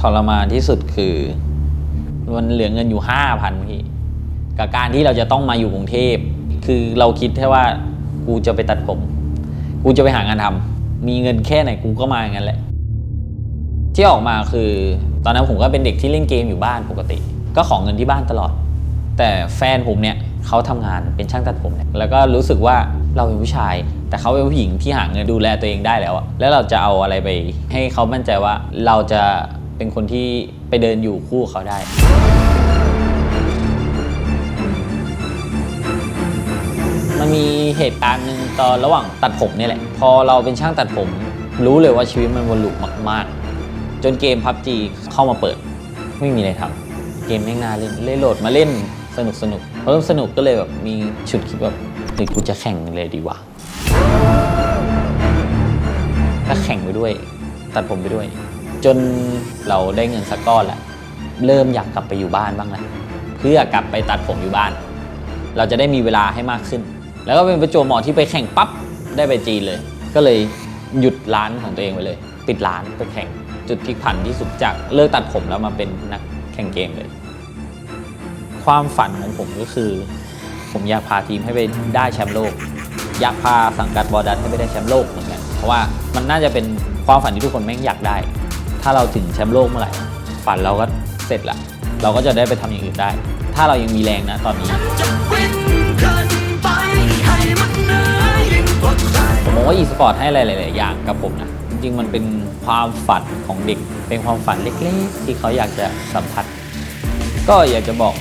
ทรมานที่สุดคือมันเหลือเงินอยู่ห้าพันพี่กับการที่เราจะต้องมาอยู่กรุงเทพ คือเราคิดแค่ว่ากูจะไปตัดผม กูจะไปหางานทำมีเงินแค่ไหนกูก็มาอย่างนั้นแหละ ที่ออกมาคือ ตอนนั้นผมก็เป็นเด็กที่เล่นเกมอยู่บ้านปกติ ก็ของเงินที่บ้านตลอด แต่แฟนผมเนี่ยเขาทำงานเป็นช่างตัดผมเนี่ยแล้วก็รู้สึกว่าเราเป็นผู้ชาย แต่เขาเป็นผู้หญิงที่หาเงินดูแลตัวเองได้แล้วอะแล้วเราจะเอาอะไรไป ให้เขามั่นใจว่าเราจะ เป็นคนที่ไปเดินอยู่คู่เขาได้มันมีเหตุการณ์หนึ่งตอนระหว่างตัดผมเนี่ยแหละ พอเราเป็นช่างตัดผม รู้เลยว่าชีวิตมันวนลูปมาก ๆ จนเกมพับจีเข้ามาเปิด ไม่มีอะไรทำเกมไม่งน่าเล่นเล่นโหลดมาเล่นสนุกสนุกเริ่มสนุกก็เลยแบบมีฉุดคิดแบบหรือกูจะแข่งเลยดีวะถ้าแข่งไปด้วย ตัดผมไปด้วย จนเราได้เงินสักก้อนแล้วเริ่มอยากกลับไปอยู่บ้านบ้างแล้วเพื่อกลับไปตัดผมอยู่บ้าน เราจะได้มีเวลาให้มากขึ้น แล้วก็เป็นประจวบเหมาะที่ไปแข่งปั๊บได้ไปจีนเลย ก็เลยหยุดร้านของตัวเองไปเลย ปิดร้านไปแข่งจุดพลิกผันที่สุดจากเลิกตัดผมแล้วมาเป็นนักแข่งเกมเลย ความฝันของผมก็คือ ผมอยากพาทีมให้ไปได้แชมป์โลก อยากพาสังกัดบอดันให้ไปได้แชมป์โลกเหมือนกันเพราะว่ามันน่าจะเป็นความฝันที่ทุกคนแม่งอยากได้ ถ้าเราถึงแชมป์โลกเมื่อไหร่ฝันเราก็เสร็จละเราก็จะได้ไปทำอย่างอื่นได้ ถ้าเรายังมีแรงนะตอนนี้จะฟินเกินไปให้มันเหนืองว่าใครผมมองว่า e-sport ให้อะไรหลาย ๆ อย่างกับผมนะ จริง ๆ มันเป็นความฝันของเด็ก เป็นความฝันเล็ก ๆ ที่เขาอยากจะสัมผัส ก็อยากจะบอก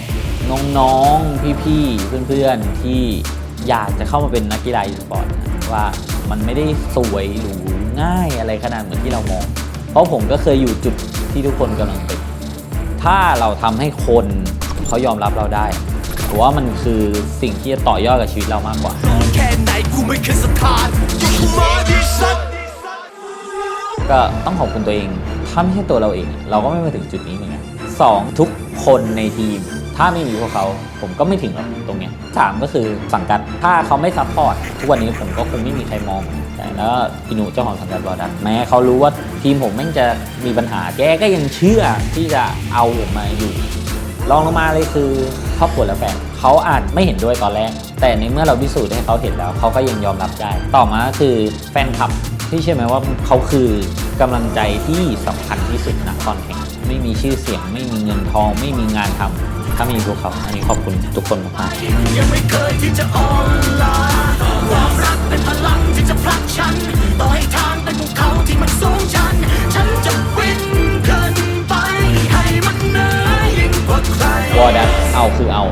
น้อง ๆ พี่ ๆ เพื่อน ๆ ที่อยากจะเข้ามาเป็นนักกีฬา e-sport นะว่ามันไม่ได้สวยหรูง่ายอะไรขนาดเหมือนที่เรามอง เพราะผมก็เคยอยู่จุดที่ทุกคนกำลังเป็นถ้าเราทำให้คนเขายอมรับเราได้ผมว่ามันคือสิ่งที่จะต่อยอดกับชีวิตเรามากกว่า ก็ต้องขอบคุณตัวเอง ถ้าไม่ใช่ตัวเราเอง เราก็ไม่มาถึงจุดนี้เหมือนกันสองทุกคนในทีม ถ้าไม่มีพวกเขาผมก็ไม่ถึงหรอกตรงเนี้ยสามก็คือสังกัดถ้าเขาไม่ซัพพอร์ตทุกวันนี้ผมก็คงไม่มีใครมอง แต่แล้วพี่หนุเจ้าของสังกัดบอดันแม้เขารู้ว่าทีมผมแม่งจะมีปัญหาแกก็ยังเชื่อที่จะเอาผมมาอยู่รองลงมาเลยคือครอบครัวและแฟนเขาอาจไม่เห็นด้วยตอนแรก แต่ในเมื่อเราพิสูจน์ให้เขาเห็นแล้วเขาก็ยังยอมรับได้ ต่อมาคือแฟนคลับที่เชื่อไหมว่าเขาคือกำลังใจที่สำคัญที่สุดนะตอนแข่งไม่มีชื่อเสียง ไม่มีเงินทอง ไม่มีงานทำ ถ้ามีพวกเขาอันนี้ขอบคุณทุกคนมากๆยังไม่เคยที่จะอ่อนล้าความรักเป็นพลังที่จะผลักฉัน ต่อให้ทางเป็นภูเขาที่มันสูงชัน ฉันจะฟินเกินไปให้มันเหนือยิ่งกว่าใครวอร์ดันเอาคือเอา